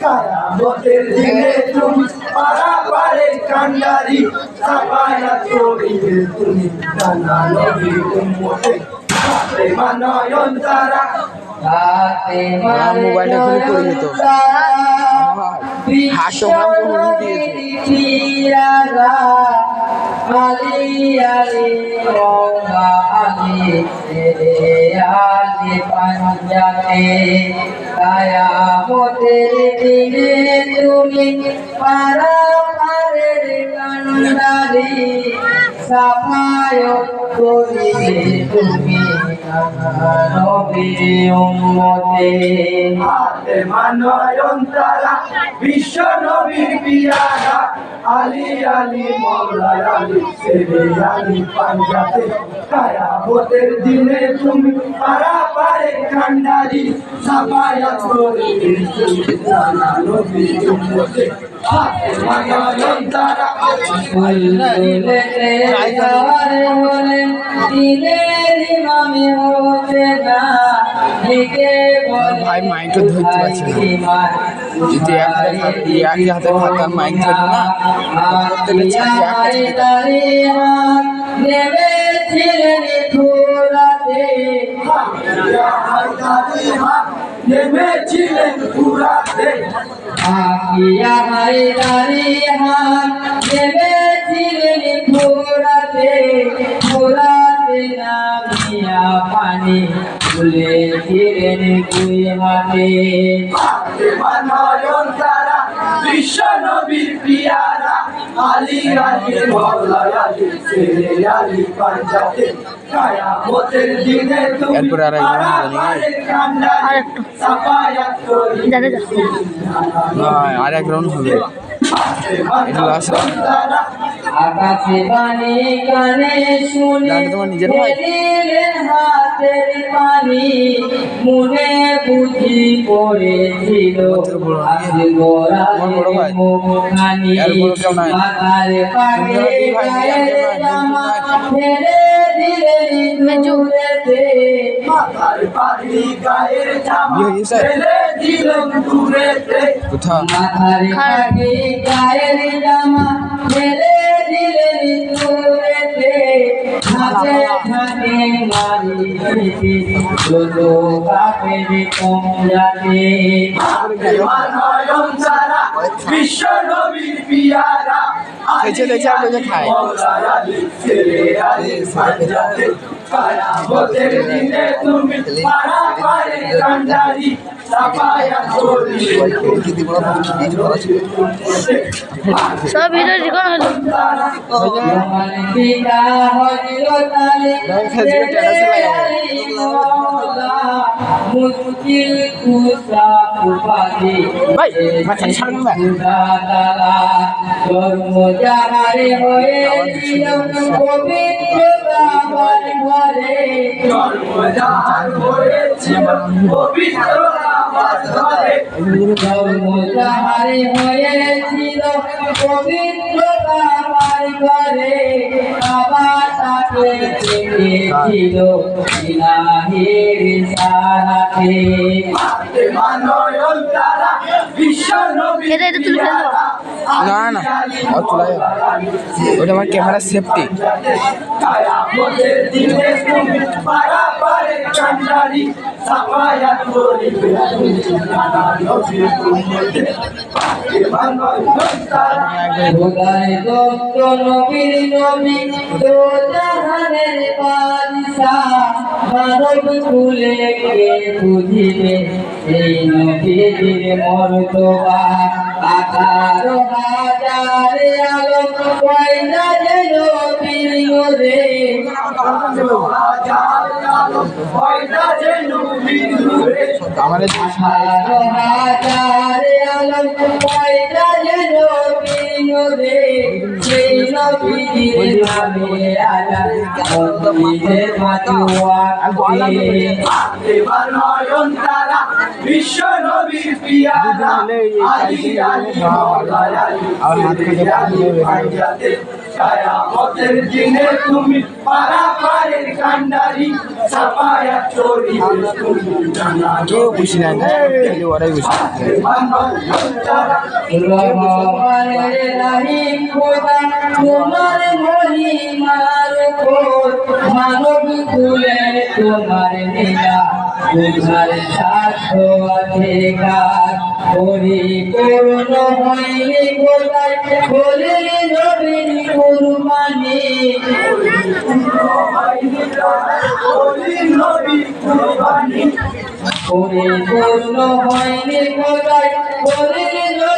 কায়ামতের দিনে তুমি পারা পারে কান্ডারি সাপায়া করিবে তুমি। নানা নবীর উম্মতে হাতে মানয়ন তারা হাতে আমার মোবাইলটা আমার তো হুমকি দিয়েছে। তুমি পারা পারের কান্ডারি সাফায় করিবে তুমি নবী উম্মতে হাতে মানয়ন তারা আলী আলী আলী আলী দিনে তুমি পারা পারে কান্ডারি সাফায়াত মানয়ন তারা ভাই মাইকটা ধরতে পারছে না। যদি এক একই হাতে আর মাইক ধরবে না, ছাতি এক নেমেছিলেন পুরাতে আকিয়া হাই দারি হাত নেমেছিলেন ফুরাতে ফুরাতে নামিয়া পানি ভুলে ছিলেন দুই হাতে। বিশ্ব নবীর পিয়ারা আলী আলী মৌলা আলী ছেলে আলী পাঞ্জাতে কায়ামতের দিনে তুমি এরপরে আর একজন জানি। সাফায়াত করি না আর এক রাউন্ড হবে। এটা last আকাশে বাণী কানে শুনে তোমার নিজের ভাই? হাতের পানি মনে বুঝি পড়েছিল। আজ গোরা তোমার বড় ভাই? মুখখানি এর বড় কেউ নাই? মাথার পাগে দুই ভাই, দুই গায়ের জামা ফেলে দিলেন দূরেতে মাথার পাগড়ি গায়ের জামা ফেলে দিলেন দূরেতে মাথার পাগে গায়ের কাপের কম যাতে মানয়ন তারা বিশ্ব নবীর পিয়ারা সেই ছেলে যা করি সব ভিডিও রেকর্ড হলো মুশকিল কুসা উপাধি ভাই, মাঝখানে ছাড়বেন না। জন্ম যাহারে হয়েছিল পবিত্র বাবার ঘরে জন্মদান হয়েছিল পবিত্র নামাজ ধরে জন্ম যাহারে হয়েছিল পবিত্র বাবার ঘরে বাবা তাকে দেখেছিল ইলাহির সাহায্যে মানয়ন তারা বিশ্ব নবী এটা- এটা তুলে ফেলো। না না ওটা আমার ক্যামেরা সেফটি তারা দত্ত নবীর নবী দো জাহানের বাদশাহ মানব কুলে কে বুঝিবে এই নবীর মর্তবা আকার হাজার আলো পয়দা যে নবীর নূরে হাজার আলো পয়দা যে নবীর নূরে আমাদের হাজার হাজার আলো পয়দা যে রে। সেই নবীর নামে আজান মসজিদের মাতুয়া এবার নয়ন তারা বিশ্ব নবীর পিয়ারা আলী আলী মৌলাই আলী আলী আলী কায়ামতের দিনে তুমি পারা পারের কান্ডারি সাপায়া চোরি। তুমি জানা কেউ বুঝি না ওরাই বুঝি এবার নয়ন তারা রহমানের রহিম খোদা তোমার মহিমার মানব কুলে তোমার নীলা তোমার সাধ্য অধিকার। পরিপূর্ণ হয়নি কোথায় বলে নবীন কুরবানি। পরিপূর্ণ হয়নি কোথায় বলে নবীন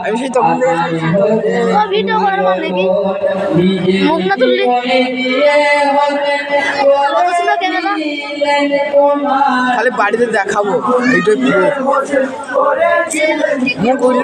আমি সেই তখন ভিডিও করার মানে মুখ না তুললে? খালি বাড়িতে দেখাবো এইটাই মুখ